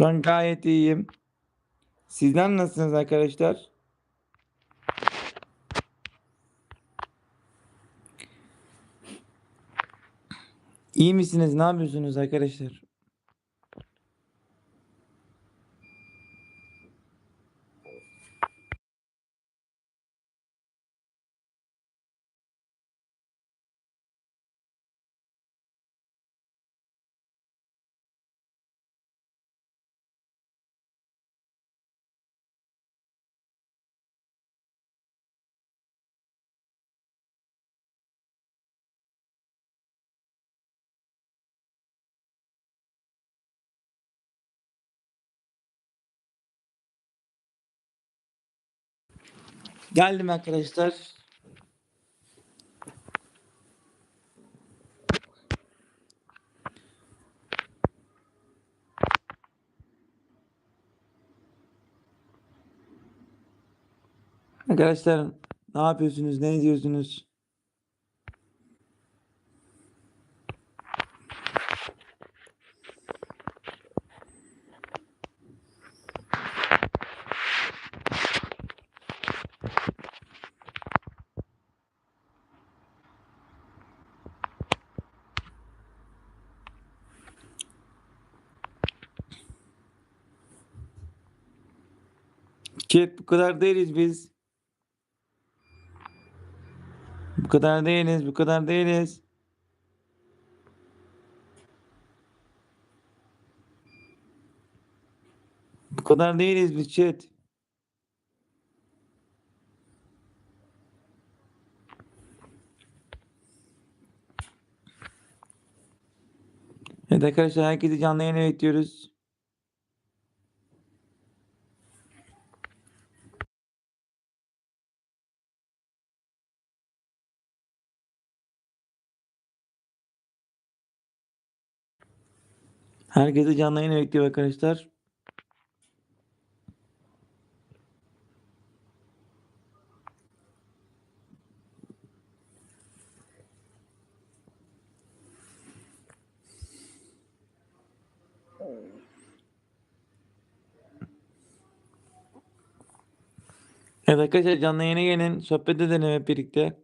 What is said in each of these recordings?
Ben gayet iyiyim. Sizler nasılsınız arkadaşlar? İyi misiniz? Ne yapıyorsunuz arkadaşlar? Geldim arkadaşlar. Arkadaşlar ne yapıyorsunuz? Ne ediyorsunuz? Chat bu kadar değiliz biz. Bu kadar değiliz, bu kadar değiliz. Bu kadar değiliz biz chat. Evet arkadaşlar herkesi canlı yayına bekliyoruz. Herkesi canlı yayına bekliyor arkadaşlar. Evet arkadaşlar canlı yayına gelin. Sohbet edelim hep birlikte.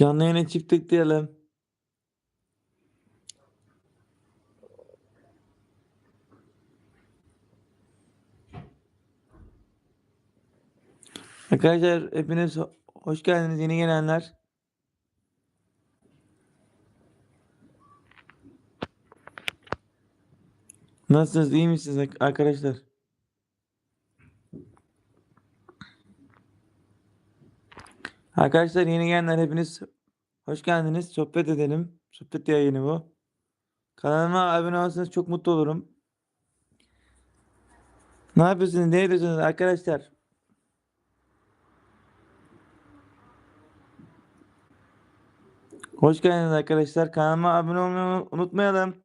Canlı yayına çift tıklayalım. Arkadaşlar hepiniz ho- hoş geldiniz yeni gelenler. Nasılsınız? iyi misiniz arkadaşlar? Arkadaşlar yeni gelenler hepiniz hoş geldiniz. Sohbet edelim. Sohbet yayını bu. Kanalıma abone olursanız çok mutlu olurum. Ne yapıyorsunuz? Ne ediyorsunuz arkadaşlar? Hoş geldiniz arkadaşlar. Kanalıma abone olmayı unutmayalım.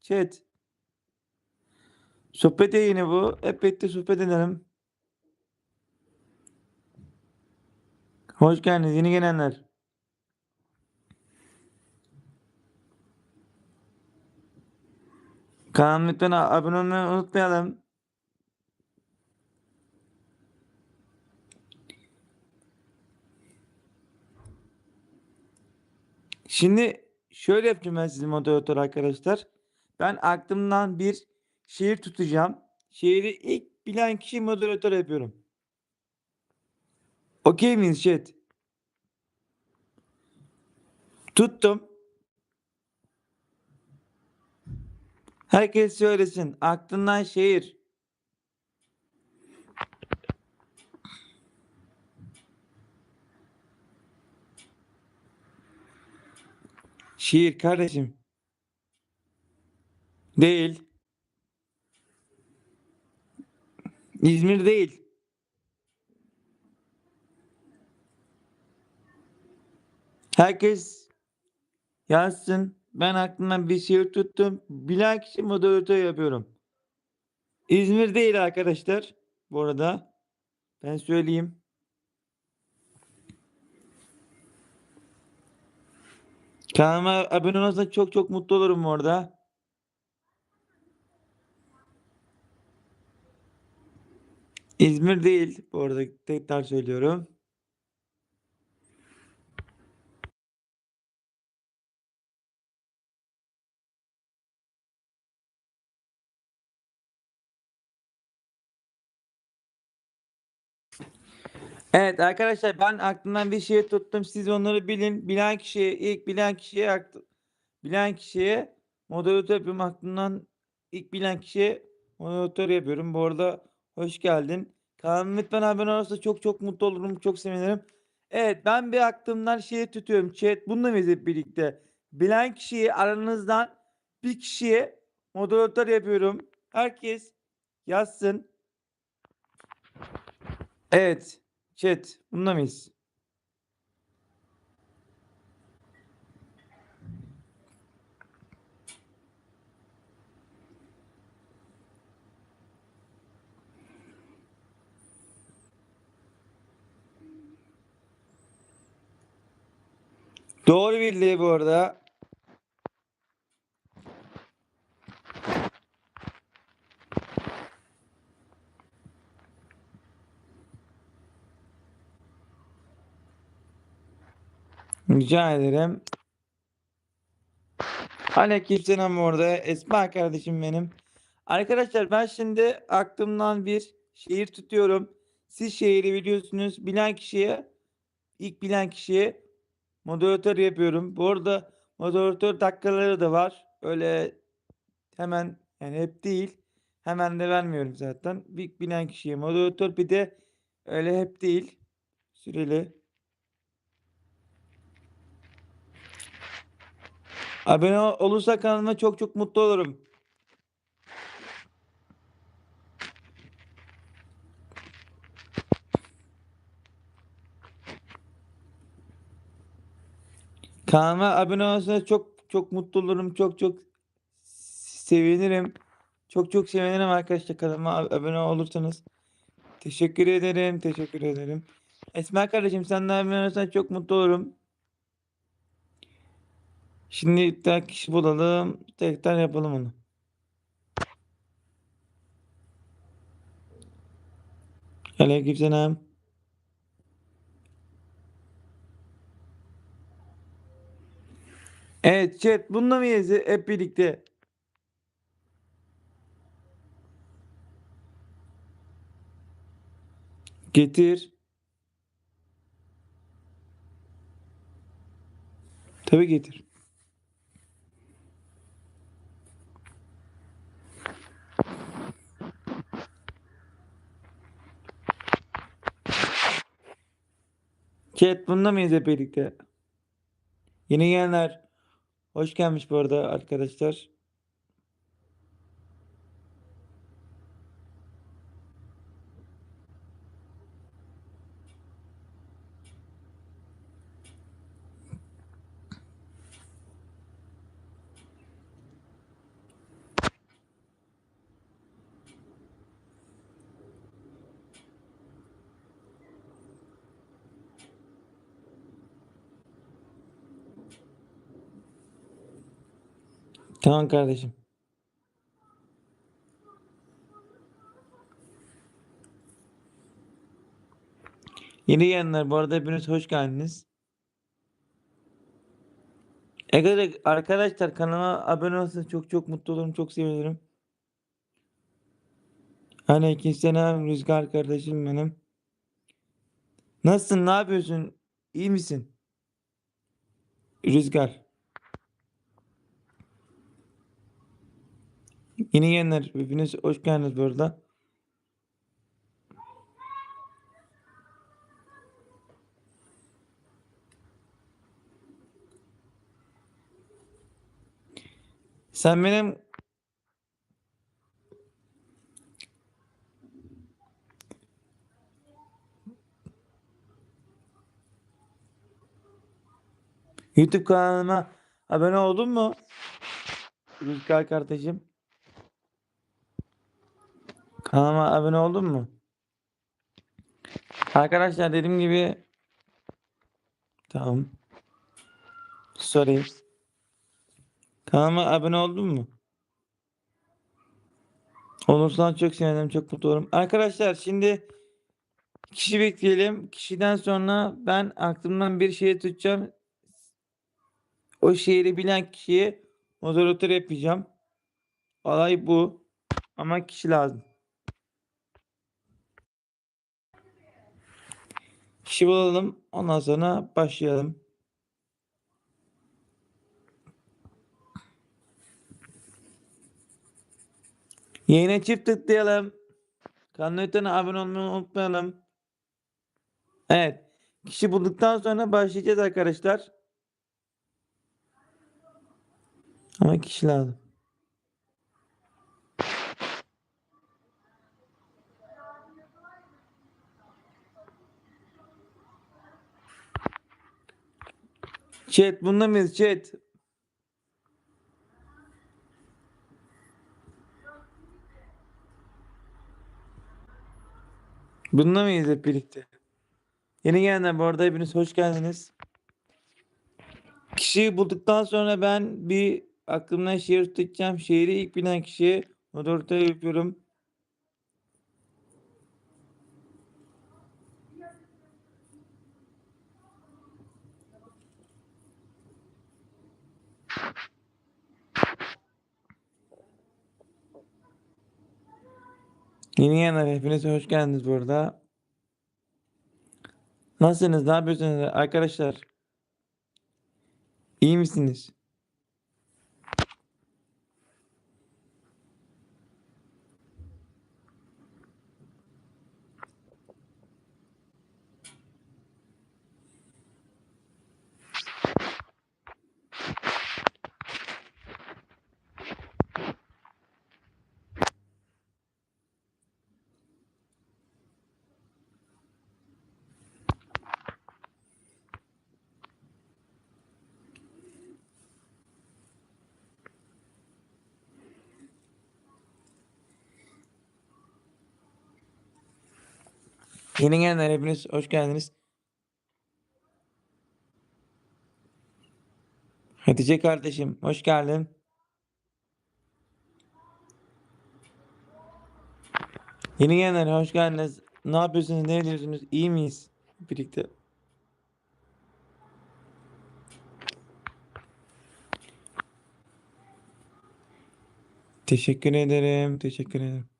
Chat. Sohbet yayını bu. Hep birlikte sohbet edelim. Hoş geldiniz yeni gelenler. Kanalıma lütfen abone olmayı unutmayalım. Şimdi şöyle yapacağım ben sizin moderatör arkadaşlar. Ben aklımdan bir şehir tutacağım. Şehri ilk bilen kişi moderatör yapıyorum. Okey miyiz chat? Tuttum. Herkes söylesin. Aklından şehir. Şiir kardeşim. Değil. İzmir değil. Herkes yazsın. Ben aklımdan bir şiir tuttum. Bilen kişi moderatör yapıyorum. İzmir değil arkadaşlar. Bu arada ben söyleyeyim. Kanalıma abone olursanız çok çok mutlu olurum orada. İzmir değil bu arada tekrar söylüyorum. Evet arkadaşlar ben aklımdan bir şey tuttum. Siz onları bilin. Bilen kişiye ilk bilen kişiye bilen kişiye moderatör yapıyorum. Aklımdan ilk bilen kişiye moderatör yapıyorum. Bu arada hoş geldin. Kanalıma lütfen abone olursa çok çok mutlu olurum. Çok sevinirim. Evet ben bir aklımdan şeyi tutuyorum. Chat bununla hep birlikte? Bilen kişiyi aranızdan bir kişiye moderatör yapıyorum. Herkes yazsın. Evet. Chat. Bunda mıyız? Doğru bildi bu arada. Rica ederim. Aleykümselam orada. Esma kardeşim benim. Arkadaşlar ben şimdi aklımdan bir şehir tutuyorum. Siz şehri biliyorsunuz. Bilen kişiye ilk bilen kişiye moderatör yapıyorum. Bu arada moderatör dakikaları da var. Öyle hemen yani hep değil. Hemen de vermiyorum zaten. İlk bilen kişiye moderatör bir de öyle hep değil. Süreli. Abone ol- olursa kanalıma çok çok mutlu olurum. Kanalıma abone olursanız çok çok mutlu olurum. Çok çok sevinirim. Çok çok sevinirim arkadaşlar kanalıma ab- abone olursanız. Teşekkür ederim. Teşekkür ederim. Esma kardeşim sen de abone olursan çok mutlu olurum. Şimdi tekrar kişi bulalım. Tekrar yapalım onu. Aleykümselam. Evet chat bununla mıyız hep birlikte? Getir. Tabii getir. Chat bununla mıyız hep birlikte? Yeni gelenler hoş gelmiş bu arada arkadaşlar. Tamam kardeşim. Yeni gelenler bu arada hepiniz hoş geldiniz. Arkadaşlar, arkadaşlar kanalıma abone olursanız çok çok mutlu olurum. Çok sevinirim. Aleykümselam Rüzgar kardeşim benim. Nasılsın? Ne yapıyorsun? İyi misin? Rüzgar. Yeni gelenler hepiniz hoş geldiniz bu arada. Sen benim YouTube kanalıma abone oldun mu? Rüzgar kardeşim. Kanalıma abone oldun mu? Arkadaşlar dediğim gibi tamam. Sorry. Kanalıma abone oldun mu? Olursan çok sevinirim. Çok mutlu olurum. Arkadaşlar şimdi kişi bekleyelim. Kişiden sonra ben aklımdan bir şey tutacağım. O şehri bilen kişiye moderatör yapacağım. Olay bu. Ama kişi lazım. Kişi bulalım. Ondan sonra başlayalım. Yayına çift tıklayalım. Kanalına abone olmayı unutmayalım. Evet. Kişi bulduktan sonra başlayacağız arkadaşlar. Ama kişi lazım. Chat bunda mıyız chat? Bunda mıyız hep birlikte? Yeni gelenler bu arada hepiniz hoş geldiniz. Kişiyi bulduktan sonra ben bir aklımdan şehir tutacağım. Şehri ilk bilen kişiye moderatör yapıyorum. Yeni gelenler hepiniz hoş geldiniz bu arada. Nasılsınız? Ne yapıyorsunuz arkadaşlar? İyi misiniz? Yeni gelenler hepiniz hoş geldiniz. Hatice kardeşim hoş geldin. Yeni gelenler hoş geldiniz. Ne yapıyorsunuz? Ne ediyorsunuz? İyi miyiz? Birlikte. Teşekkür ederim. Teşekkür ederim.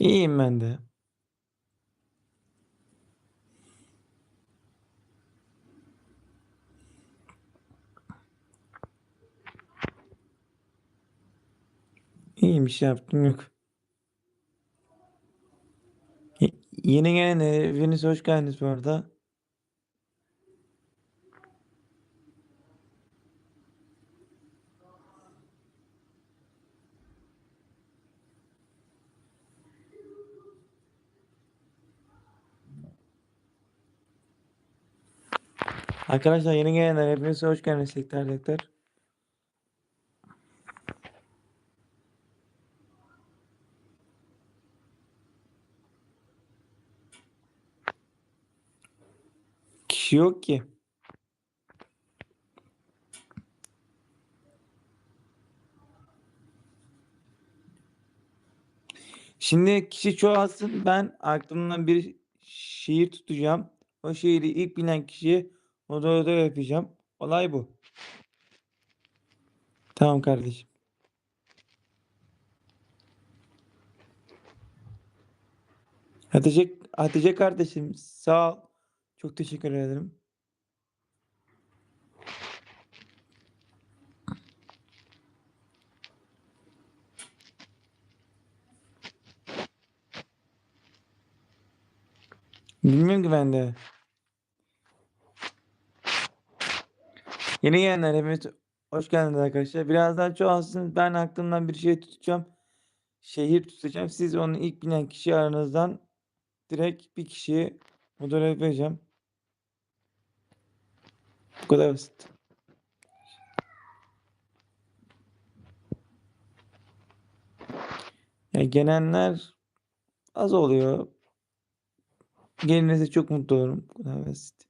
İyiyim ben de. İyiyim bir şey yaptım yok. Y- Yeni gelen eviniz hoş geldiniz bu arada. Arkadaşlar yeni gelenler hepiniz hoş geldiniz tekrar tekrar. Kişi yok ki. Şimdi kişi çoğalsın. Ben aklımdan bir şehir tutacağım. O şehri ilk bilen kişiye moderatör yapacağım. Olay bu. Tamam kardeşim. Hatice, Hatice kardeşim sağ ol. Çok teşekkür ederim. Bilmiyorum ki ben de. Yeni gelenler hepiniz hoş geldiniz arkadaşlar. Birazdan çoğalsın. Ben aklımdan bir şey tutacağım. Şehir tutacağım. Siz onun ilk bilen kişi aranızdan direkt bir kişiyi moderatör vereceğim. Bu kadar basit. Yani gelenler az oluyor. Gelinize çok mutlu olurum. Bu kadar basit.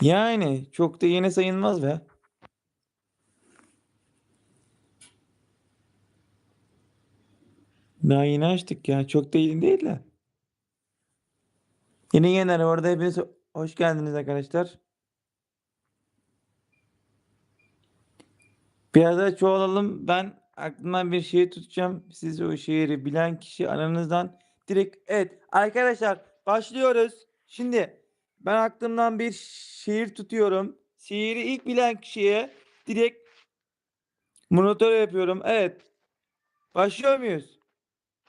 Yani çok da yeni sayılmaz be. Daha yeni açtık ya. Çok da yeni değil de. Yeni gelenler orada hepiniz hoş geldiniz arkadaşlar. Biraz daha çoğalalım. Ben aklımdan bir şey tutacağım. Siz o şehri bilen kişi aranızdan direkt evet arkadaşlar başlıyoruz. Şimdi ben aklımdan bir şehir tutuyorum. Şehri ilk bilen kişiye direkt monitör yapıyorum. Evet. Başlıyor muyuz?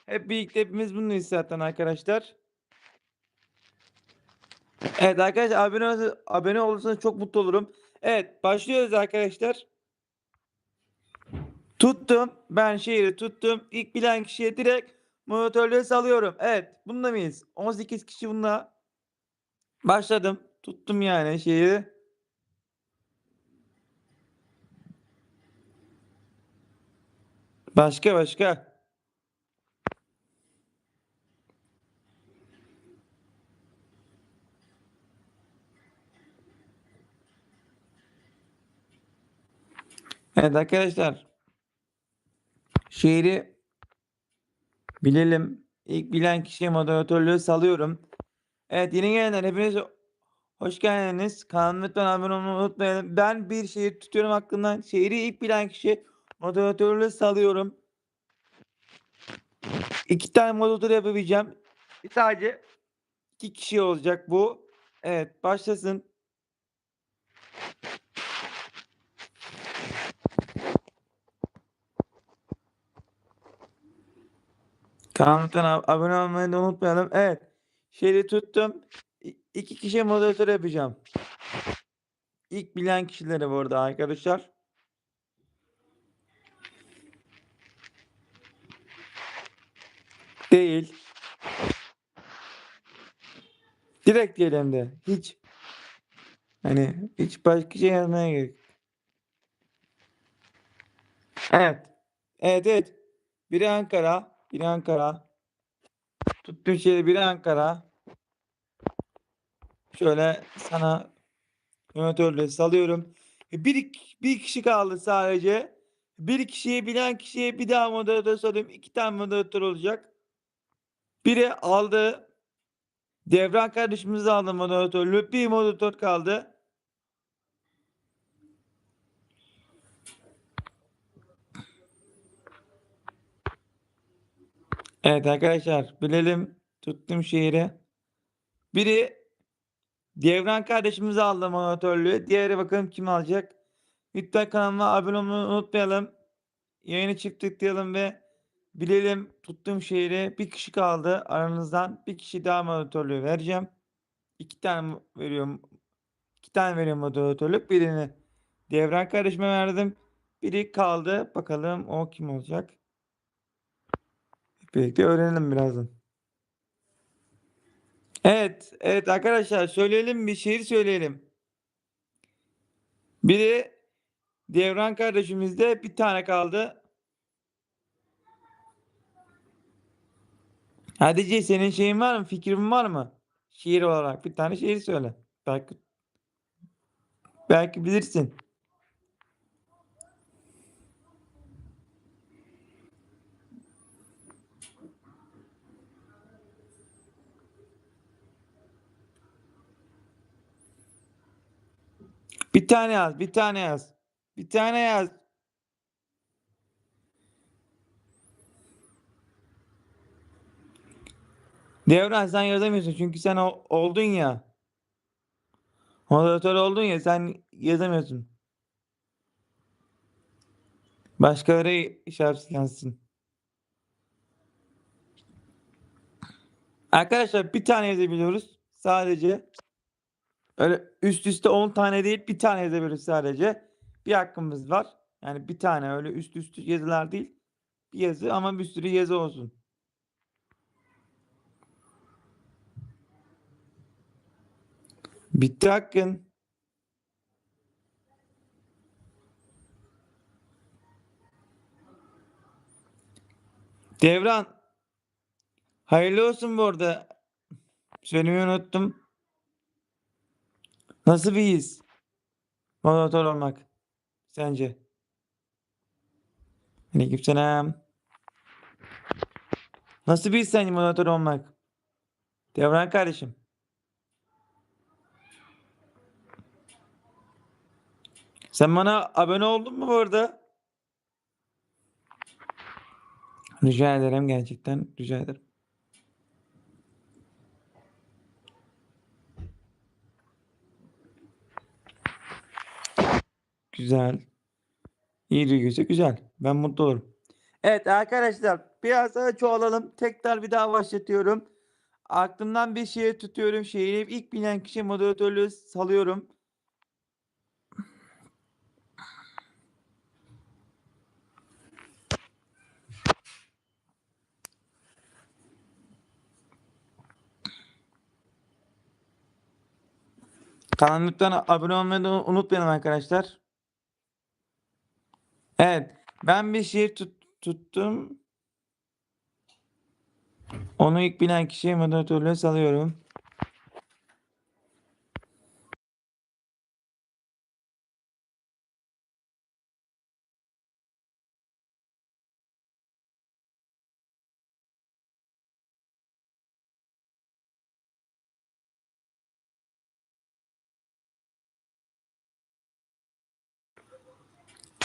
Hep birlikte hepimiz bununla zaten arkadaşlar. Evet arkadaşlar abone, olursa- abone olursanız çok mutlu olurum. Evet başlıyoruz arkadaşlar. Tuttum. Ben şehri tuttum. İlk bilen kişiye direkt monitörleri salıyorum. Evet. Bunda mıyız? 18 kişi bunda. Başladım. Tuttum yani şehri. Başka başka. Evet arkadaşlar. Şehri bilelim. İlk bilen kişiye moderatörlüğü salıyorum. Evet yeni gelenler hepiniz hoş geldiniz. Kanalıma lütfen abone olmayı unutmayın. Ben bir şehir tutuyorum hakkından. Şehri ilk bilen kişi moderatörlüğü salıyorum. İki tane moderatör yapabileceğim. Sadece iki kişi olacak bu. Evet başlasın. Kanalıma ab- abone olmayı da unutmayalım. Evet. Şehri tuttum. İki kişi moderatör yapacağım. İlk bilen kişilere bu arada arkadaşlar. Değil. Direkt diyelim de. Hiç. Hani hiç başka şey yazmaya gerek. Evet. Evet evet. Biri Ankara. Biri Ankara. Tuttuğum şey biri Ankara. Şöyle sana monitörle salıyorum. E, Bir, bir kişi kaldı sadece. Bir kişiyi bilen kişiye bir daha moderatör salıyorum. İki tane moderatör olacak. Biri aldı. Devran kardeşimiz aldı moderatörlüğü. Bir moderatör kaldı. Evet arkadaşlar bilelim tuttum şehri. Biri Devran kardeşimiz aldı moderatörlüğü. Diğeri bakalım kim alacak. Lütfen kanalıma abone olmayı unutmayalım. Yayını çift tıklayalım ve bilelim tuttuğum şehri bir kişi kaldı. Aranızdan bir kişi daha moderatörlüğü vereceğim. İki tane veriyorum. İki tane veriyorum moderatörlük. Birini Devran kardeşime verdim. Biri kaldı. Bakalım o kim olacak. Birlikte öğrenelim birazdan. Evet, evet arkadaşlar söyleyelim bir şehir söyleyelim. Biri Devran kardeşimizde bir tane kaldı. Hadice senin şeyin var mı? Fikrin var mı? Şiir olarak bir tane şiir söyle. Belki belki bilirsin. Bir tane yaz, bir tane yaz. Bir tane yaz. Devran sen yazamıyorsun çünkü sen o- oldun ya. Moderatör oldun ya sen yazamıyorsun. Başkaları işaret yansın. Arkadaşlar bir tane yazabiliyoruz sadece. Öyle üst üste 10 tane değil bir tane yazabiliyoruz sadece. Bir hakkımız var. Yani bir tane öyle üst üste yazılar değil. Bir yazı ama bir sürü yazı olsun. Bitti hakkın. Devran. Hayırlı olsun bu arada. Söylemeyi unuttum. Nasıl bir his? Moderatör olmak. Sence? Aleykümselam. Nasıl bir his sence moderatör olmak? Devran kardeşim. Sen bana abone oldun mu bu arada? Rica ederim gerçekten rica ederim. Güzel. İyi duygusu güzel. Ben mutlu olurum. Evet arkadaşlar daha çoğalalım. Tekrar bir daha başlatıyorum. Aklımdan bir şehir tutuyorum. Şehri ilk bilen kişi moderatörlüğü salıyorum. Kanalıma abone olmayı unutmayın arkadaşlar. Evet. Ben bir şehir tut- tuttum. Onu ilk bilen kişiye moderatörlüğü salıyorum.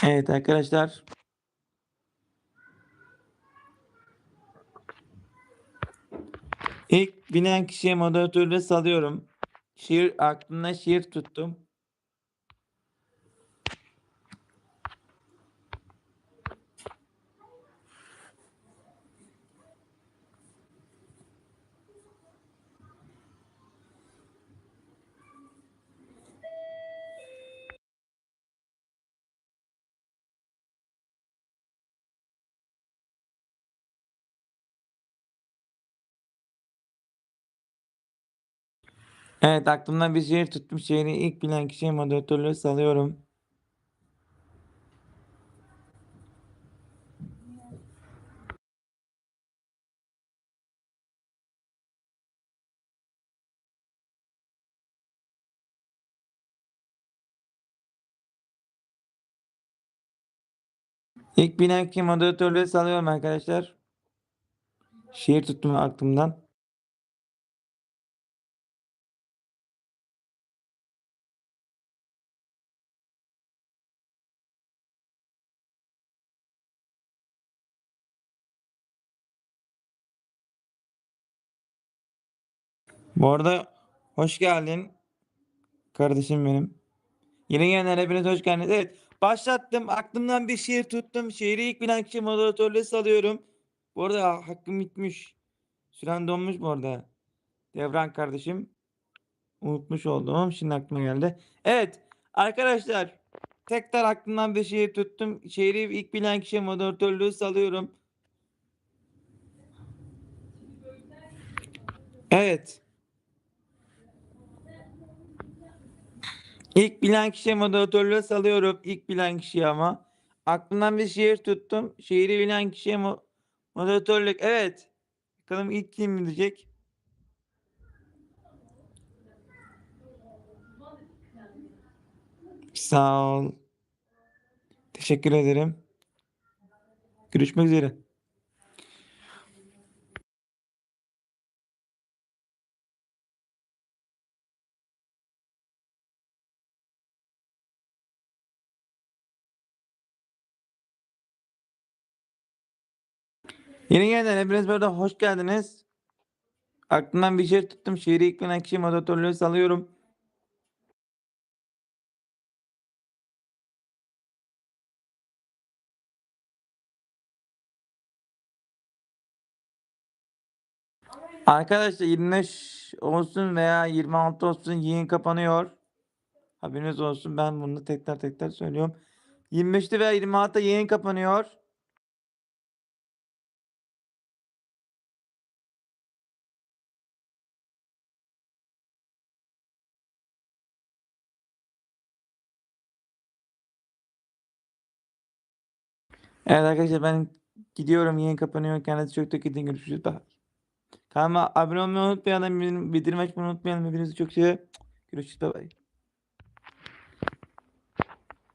Evet arkadaşlar. İlk bilen kişiye moderatörlüğü salıyorum. Şiir aklına şiir tuttum. Evet aklımdan bir şiir tuttum. Şiiri ilk bilen kişiye moderatörlüğü salıyorum. İlk bilen kişiye moderatörlüğü salıyorum arkadaşlar. Şiir tuttum aklımdan. Bu arada hoş geldin. Kardeşim benim. Yeni gelenler hepiniz hoş geldiniz. Evet başlattım. Aklımdan bir şiir tuttum. Şiiri ilk bilen kişi moderatörlüğü salıyorum. Bu arada hakkım bitmiş. Süren donmuş bu arada. Devran kardeşim. Unutmuş oldum. Şimdi aklıma geldi. Evet arkadaşlar. Tekrar aklımdan bir şiir tuttum. Şiiri ilk bilen kişiye moderatörlüğü salıyorum. Evet. İlk bilen kişiye moderatörlüğü salıyorum. İlk bilen kişiye ama. Aklımdan bir şiir tuttum. Şiiri bilen kişiye mo- moderatörlük. Evet. Bakalım ilk kim bilecek? Sağ ol. Teşekkür ederim. Görüşmek üzere. Yeni gelenler hepiniz burada hoş geldiniz. Aklımdan bir şiir tuttum. Şiiri ilk bilen kişiye moderatörlüğü salıyorum. Arkadaşlar 25 olsun veya 26 olsun yayın kapanıyor. Haberiniz olsun. Ben bunu tekrar tekrar söylüyorum. 25'te veya 26'da yayın kapanıyor. Evet arkadaşlar ben gidiyorum. Yayın kapanıyor. Kendinize çok dikkat edin. Görüşürüz. Bye. Kanalıma abone olmayı unutmayalım. Bildirim açmayı unutmayalım. Hepinizi çok seviyorum. Görüşürüz. Bye bye.